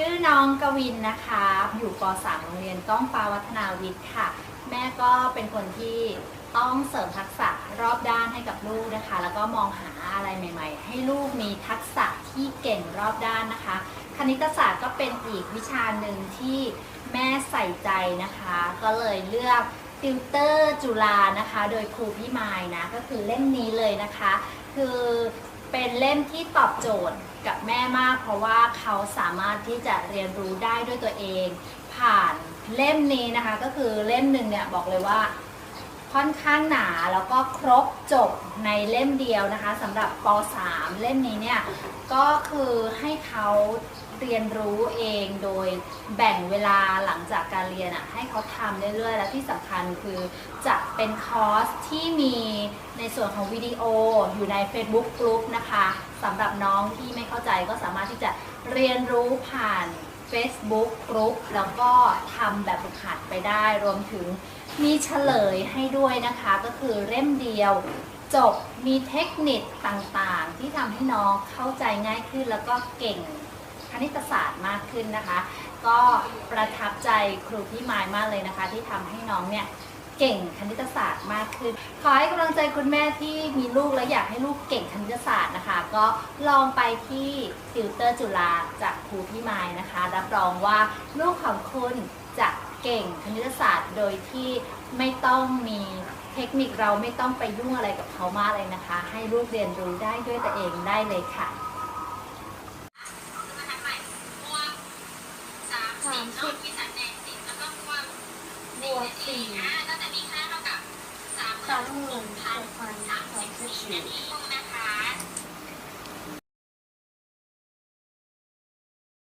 ชื่อน้องกวินนะคะ อยู่ป .3 โรงเรียนก้องฟ้าวัฒนาวิทย์ค่ะ แม่ก็เป็นคนที่ต้องเสริมทักษะรอบด้านให้กับลูกนะคะ แล้วก็มองหาอะไรใหม่ ๆ ให้ลูกมีทักษะที่เก่งรอบด้านนะคะ คณิตศาสตร์ก็เป็นอีกวิชาหนึ่งที่แม่ใส่ใจนะคะ ก็เลยเลือกติวเตอร์จุฬานะคะ โดยครูพี่มายนะ ก็คือเล่มนี้เลยนะคะ คือ เป็นเล่มที่ตอบโจทย์กับแม่มาก เพราะว่าเขาสามารถที่จะเรียนรู้ได้ด้วยตัวเอง ผ่านเล่มนี้นะคะ ก็คือเล่มหนึ่งเนี่ยบอกเลยว่าค่อนข้างหนาแล้วก็ครบจบในเล่มเดียวนะคะสำหรับป .3 เล่มนี้เนี่ยก็คือให้เขา เรียนรู้เองโดยแบ่งเวลาหลังจากการเรียนอะให้เขาทำเรื่อยๆ และที่สำคัญคือจะเป็นคอร์สที่มีในส่วนของวิดีโออยู่ใน Facebook Group นะคะสำหรับน้องที่ไม่เข้าใจก็สามารถที่จะเรียนรู้ผ่าน Facebook Group แล้วก็ทำแบบฝึกหัดไปได้ รวมถึงมีเฉลยให้ด้วยนะคะ ก็คือเล่มเดียวจบมีเทคนิคต่างๆ ที่ทำให้น้องเข้าใจง่ายขึ้นแล้วก็เก่ง คณิตศาสตร์มากขึ้นนะคะ ก็ประทับใจครูพี่ไมายมากเลยนะคะ ที่ทำให้น้องเนี่ยเก่งคณิตศาสตร์มากขึ้น ขอให้กำลังใจคุณแม่ที่มีลูกและอยากให้ลูกเก่งคณิตศาสตร์นะคะ ก็ลองไปที่ติวเตอร์จุฬาจากครูพี่ไมายนะคะ รับรองว่าลูกของคุณจะเก่งคณิตศาสตร์โดยที่ไม่ต้องมีเทคนิคเราไม่ต้องไปยุ่งอะไรกับเขามากเลยนะคะ ให้ลูกเรียนรู้ได้ด้วยตัวเองได้เลยค่ะ องหมื่นพันสามสิบสี่นาทีนะคะ